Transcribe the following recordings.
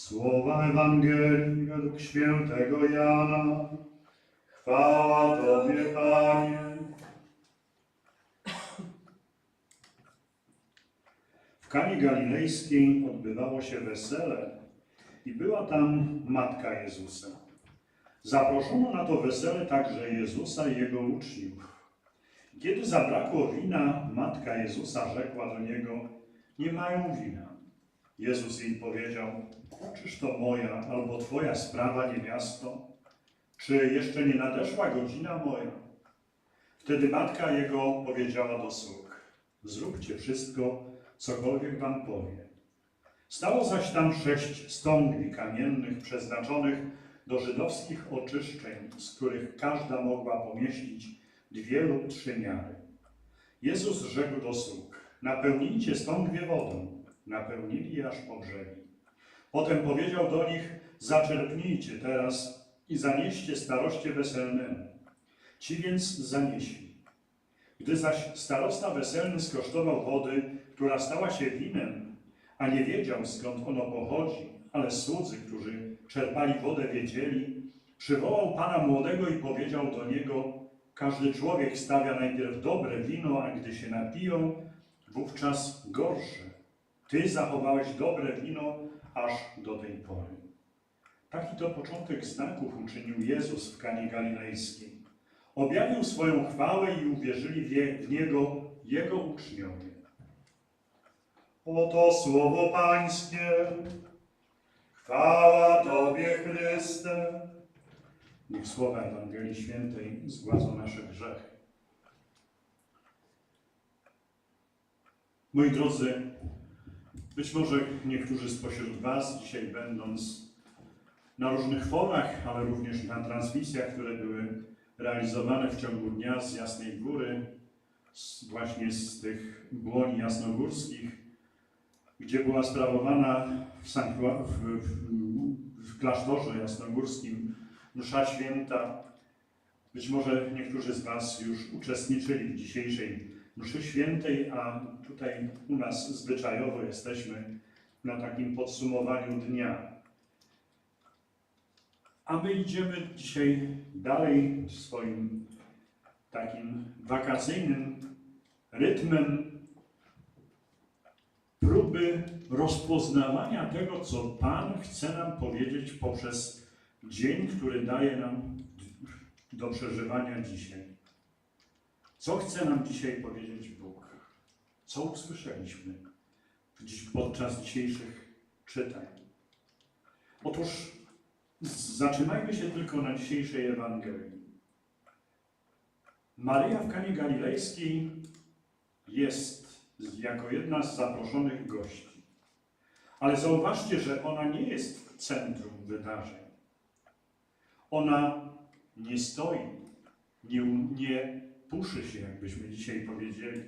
Słowa Ewangelii według świętego Jana. Chwała Tobie, Panie. W Kanie Galilejskiej odbywało się wesele i była tam matka Jezusa. Zaproszono na to wesele także Jezusa i jego uczniów. Kiedy zabrakło wina, matka Jezusa rzekła do niego: Nie mają wina. Jezus jej powiedział: Czyż to moja albo twoja sprawa, niewiasto? Czy jeszcze nie nadeszła godzina moja? Wtedy matka jego powiedziała do sług: Zróbcie wszystko, cokolwiek wam powie. Stało zaś tam sześć stągwi kamiennych przeznaczonych do żydowskich oczyszczeń, z których każda mogła pomieścić dwie lub trzy miary. Jezus rzekł do sług: Napełnijcie stągwie wodą. Napełnili aż po brzegi. Potem powiedział do nich: Zaczerpnijcie teraz i zanieście staroście weselnemu. Ci więc zanieśli. Gdy zaś starosta weselny skosztował wody, która stała się winem, a nie wiedział skąd ono pochodzi, ale słudzy, którzy czerpali wodę, wiedzieli, przywołał pana młodego i powiedział do niego: Każdy człowiek stawia najpierw dobre wino, a gdy się napiją, wówczas gorsze. Ty zachowałeś dobre wino aż do tej pory. Taki to początek znaków uczynił Jezus w Kanie Galilejskiej. Objawił swoją chwałę i uwierzyli w Niego Jego uczniowie. Oto słowo Pańskie. Chwała Tobie, Chryste. Niech słowa Ewangelii Świętej zgładzą nasze grzechy. Moi drodzy, być może niektórzy spośród Was dzisiaj będąc na różnych forach, ale również na transmisjach, które były realizowane w ciągu dnia z Jasnej Góry, z, właśnie z tych błoni jasnogórskich, gdzie była sprawowana w, w, w, w klasztorze jasnogórskim msza święta. Być może niektórzy z Was już uczestniczyli w dzisiejszej mszy świętej, a tutaj u nas zwyczajowo jesteśmy na takim podsumowaniu dnia. A my idziemy dzisiaj dalej swoim takim wakacyjnym rytmem próby rozpoznawania tego, co Pan chce nam powiedzieć poprzez dzień, który daje nam do przeżywania dzisiaj. Co chce nam dzisiaj powiedzieć Bóg? Co usłyszeliśmy podczas dzisiejszych czytań? Otóż zatrzymajmy się tylko na dzisiejszej Ewangelii. Maryja w Kanie Galilejskiej jest jako jedna z zaproszonych gości. Ale zauważcie, że ona nie jest w centrum wydarzeń. Ona nie stoi, nie, nie puszy się, jakbyśmy dzisiaj powiedzieli.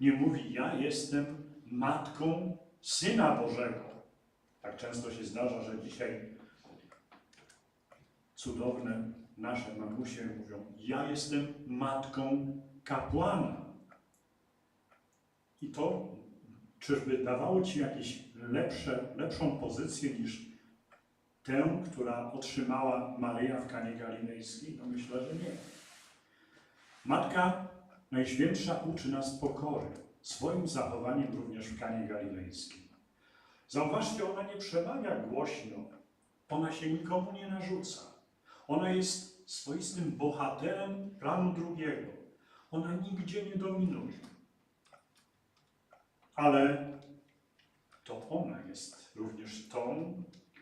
Nie mówi, ja jestem matką Syna Bożego. Tak często się zdarza, że dzisiaj cudowne nasze mamusie mówią, ja jestem matką kapłana. I to czyżby dawało Ci jakieś lepsze, lepszą pozycję niż tę, która otrzymała Maryja w Kanie Galilejskiej? No myślę, że nie. Matka Najświętsza uczy nas pokory, swoim zachowaniem również w Kanie Galilejskiej. Zauważcie, ona nie przemawia głośno, ona się nikomu nie narzuca. Ona jest swoistym bohaterem planu drugiego. Ona nigdzie nie dominuje. Ale to ona jest również tą,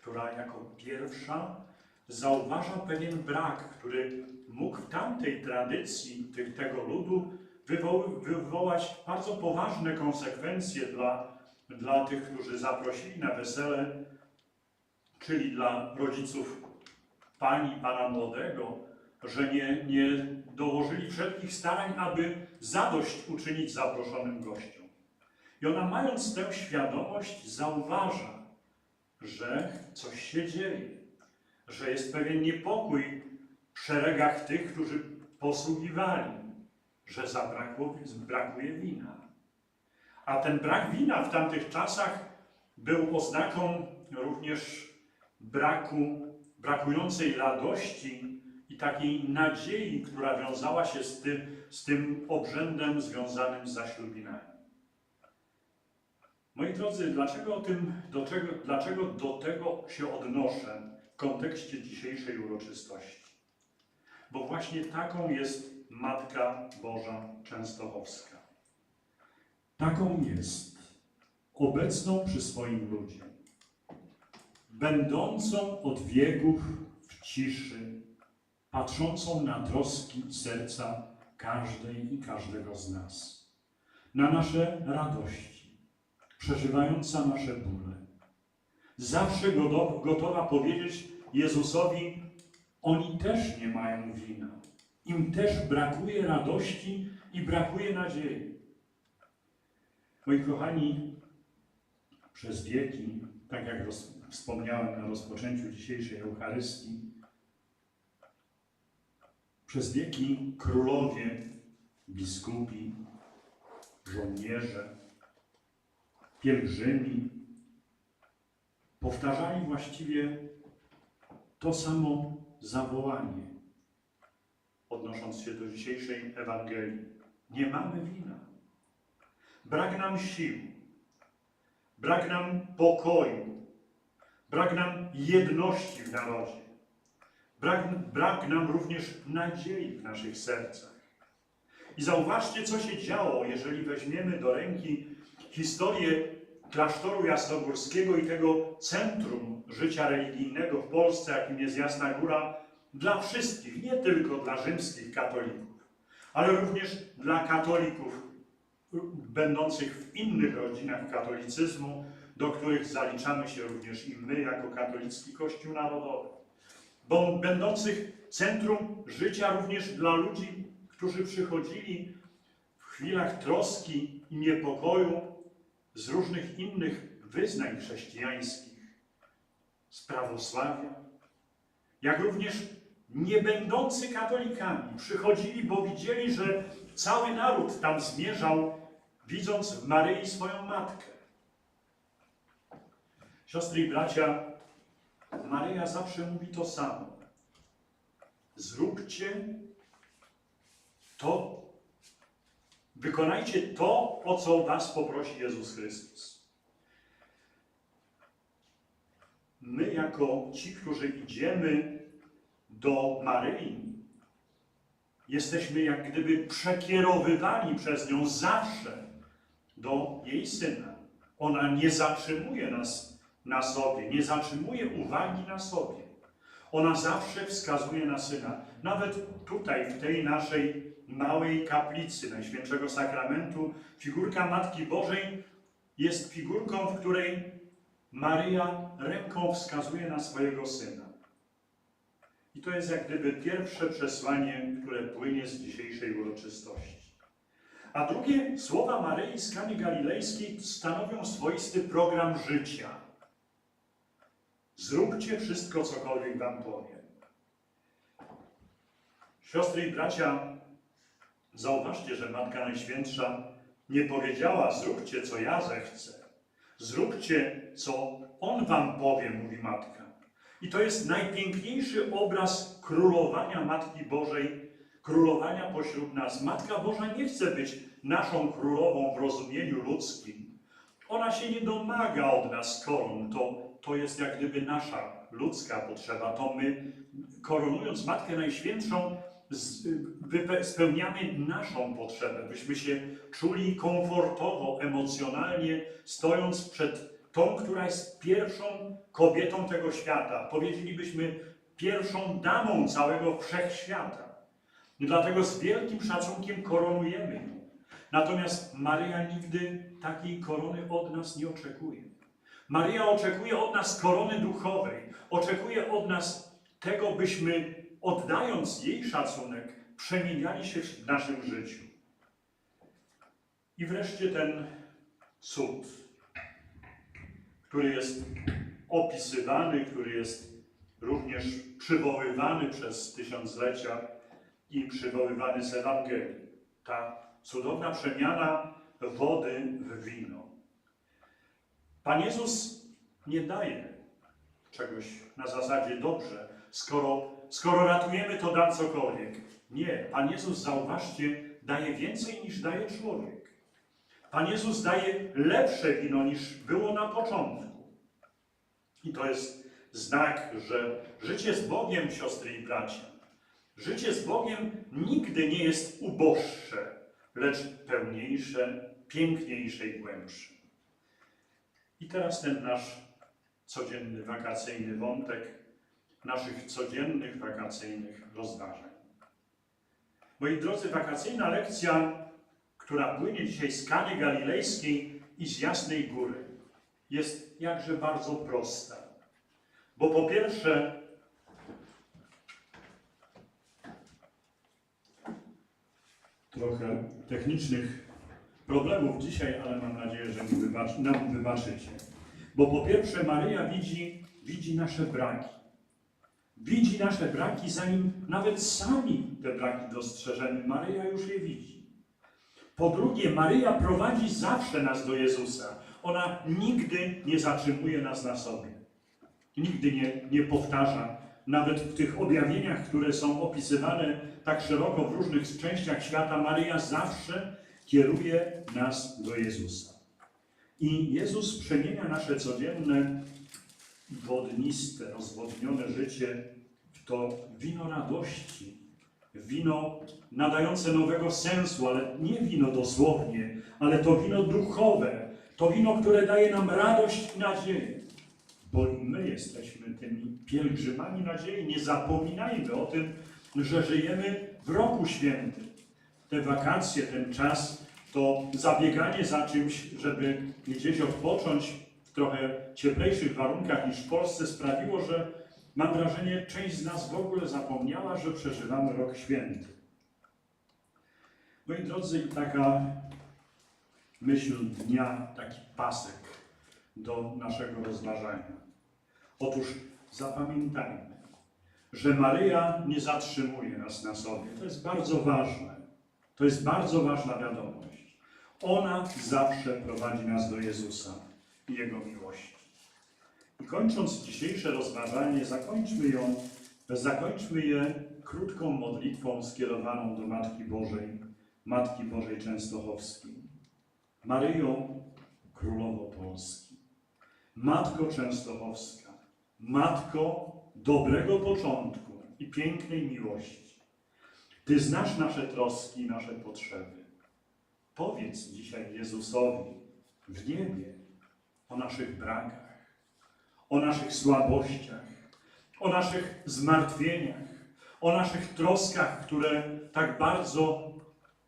która jako pierwsza zauważa pewien brak, który mógł w tamtej tradycji tych, tego ludu wywo- wywołać bardzo poważne konsekwencje dla, dla tych, którzy zaprosili na wesele, czyli dla rodziców pani pana młodego, że nie, nie dołożyli wszelkich starań, aby zadość uczynić zaproszonym gościom. I ona, mając tę świadomość, zauważa, że coś się dzieje, że jest pewien niepokój w szeregach tych, którzy posługiwali, że zabrakło, brakuje wina. A ten brak wina w tamtych czasach był oznaką również braku, brakującej radości i takiej nadziei, która wiązała się z tym, z tym obrzędem związanym z zaślubinami. Moi drodzy, dlaczego, o tym, do czego, dlaczego do tego się odnoszę kontekście dzisiejszej uroczystości? Bo właśnie taką jest Matka Boża Częstochowska. Taką jest obecną przy swoim ludzie, będącą od wieków w ciszy, patrzącą na troski serca każdej i każdego z nas, na nasze radości, przeżywająca nasze bóle. Zawsze gotowa, powiedzieć Jezusowi, oni też nie mają wina. Im też brakuje radości i brakuje nadziei. Moi kochani, przez wieki, tak jak wspomniałem na rozpoczęciu dzisiejszej Eucharystii, przez wieki królowie, biskupi, żołnierze, pielgrzymi powtarzali właściwie to samo zawołanie, odnosząc się do dzisiejszej Ewangelii. Nie mamy wina. Brak nam sił, brak nam pokoju, brak nam jedności w narodzie, brak, brak nam również nadziei w naszych sercach. I zauważcie, co się działo, jeżeli weźmiemy do ręki historię klasztoru jasnogórskiego i tego centrum życia religijnego w Polsce, jakim jest Jasna Góra, dla wszystkich, nie tylko dla rzymskich katolików, ale również dla katolików będących w innych rodzinach katolicyzmu, do których zaliczamy się również i my jako katolicki Kościół Narodowy. Bo będących centrum życia również dla ludzi, którzy przychodzili w chwilach troski i niepokoju z różnych innych wyznań chrześcijańskich, z prawosławia, jak również nie będący katolikami przychodzili, bo widzieli, że cały naród tam zmierzał, widząc w Maryi swoją matkę. Siostry i bracia, Maryja zawsze mówi to samo. Zróbcie to, wykonajcie to, o co was poprosi Jezus Chrystus. My, jako ci, którzy idziemy do Maryi, jesteśmy jak gdyby przekierowywani przez nią zawsze do jej syna. Ona nie zatrzymuje nas na sobie, nie zatrzymuje uwagi na sobie. Ona zawsze wskazuje na syna. Nawet tutaj, w tej naszej małej kaplicy Najświętszego Sakramentu, figurka Matki Bożej jest figurką, w której Maryja ręką wskazuje na swojego syna. I to jest jak gdyby pierwsze przesłanie, które płynie z dzisiejszej uroczystości. A drugie, słowa Maryi z Kany Galilejskiej stanowią swoisty program życia. Zróbcie wszystko, cokolwiek wam powiem. Siostry i bracia, zauważcie, że Matka Najświętsza nie powiedziała, zróbcie, co ja zechcę. Zróbcie, co On wam powie, mówi Matka. I to jest najpiękniejszy obraz królowania Matki Bożej, królowania pośród nas. Matka Boża nie chce być naszą królową w rozumieniu ludzkim. Ona się nie domaga od nas koron. To, to jest jak gdyby nasza ludzka potrzeba. To my, koronując Matkę Najświętszą, spełniamy naszą potrzebę, byśmy się czuli komfortowo, emocjonalnie, stojąc przed tą, która jest pierwszą kobietą tego świata. Powiedzielibyśmy pierwszą damą całego wszechświata. Dlatego z wielkim szacunkiem koronujemy ją. Natomiast Maryja nigdy takiej korony od nas nie oczekuje. Maryja oczekuje od nas korony duchowej, oczekuje od nas tego, byśmy oddając jej szacunek, przemieniali się w naszym życiu. I wreszcie ten cud, który jest opisywany, który jest również przywoływany przez tysiąclecia i przywoływany z Ewangelii. Ta cudowna przemiana wody w wino. Pan Jezus nie daje czegoś na zasadzie dobrze, skoro, skoro ratujemy, to dam cokolwiek. Nie, Pan Jezus, zauważcie, daje więcej niż daje człowiek. Pan Jezus daje lepsze wino niż było na początku. I to jest znak, że życie z Bogiem, siostry i bracia, życie z Bogiem nigdy nie jest uboższe, lecz pełniejsze, piękniejsze i głębsze. I teraz ten nasz codzienny wakacyjny wątek naszych codziennych wakacyjnych rozważań. Moi drodzy, wakacyjna lekcja, która płynie dzisiaj z Kany Galilejskiej i z Jasnej Góry, jest jakże bardzo prosta. Bo po pierwsze, trochę technicznych problemów dzisiaj, ale mam nadzieję, że nam wybaczycie. Bo po pierwsze, Maryja widzi, widzi nasze braki. Widzi nasze braki, zanim nawet sami te braki dostrzeżemy. Maryja już je widzi. Po drugie, Maryja prowadzi zawsze nas do Jezusa. Ona nigdy nie zatrzymuje nas na sobie. Nigdy nie, nie powtarza. Nawet w tych objawieniach, które są opisywane tak szeroko w różnych częściach świata, Maryja zawsze kieruje nas do Jezusa. I Jezus przemienia nasze codzienne, wodniste, rozwodnione życie to wino radości, wino nadające nowego sensu, ale nie wino dosłownie, ale to wino duchowe, to wino, które daje nam radość i nadzieję. Bo my jesteśmy tymi pielgrzymami nadziei. Nie zapominajmy o tym, że żyjemy w roku świętym. Te wakacje, ten czas to zabieganie za czymś, żeby gdzieś odpocząć trochę cieplejszych warunkach niż w Polsce sprawiło, że mam wrażenie, część z nas w ogóle zapomniała, że przeżywamy rok święty. Moi drodzy, taka myśl dnia, taki pasek do naszego rozważania. Otóż zapamiętajmy, że Maryja nie zatrzymuje nas na sobie. To jest bardzo ważne. To jest bardzo ważna wiadomość. Ona zawsze prowadzi nas do Jezusa i Jego miłości. I kończąc dzisiejsze rozważanie, zakończmy ją, zakończmy je krótką modlitwą skierowaną do Matki Bożej, Matki Bożej Częstochowskiej. Maryjo, Królowo Polski, Matko Częstochowska, Matko dobrego początku i pięknej miłości. Ty znasz nasze troski nasze potrzeby. Powiedz dzisiaj Jezusowi w niebie o naszych brakach, o naszych słabościach, o naszych zmartwieniach, o naszych troskach, które tak bardzo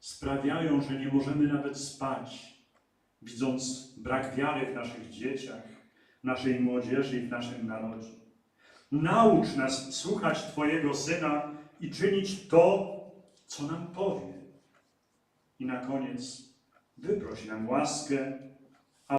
sprawiają, że nie możemy nawet spać, widząc brak wiary w naszych dzieciach, naszej młodzieży i w naszym narodzie. Naucz nas słuchać Twojego Syna i czynić to, co nam powie. I na koniec wyproś nam łaskę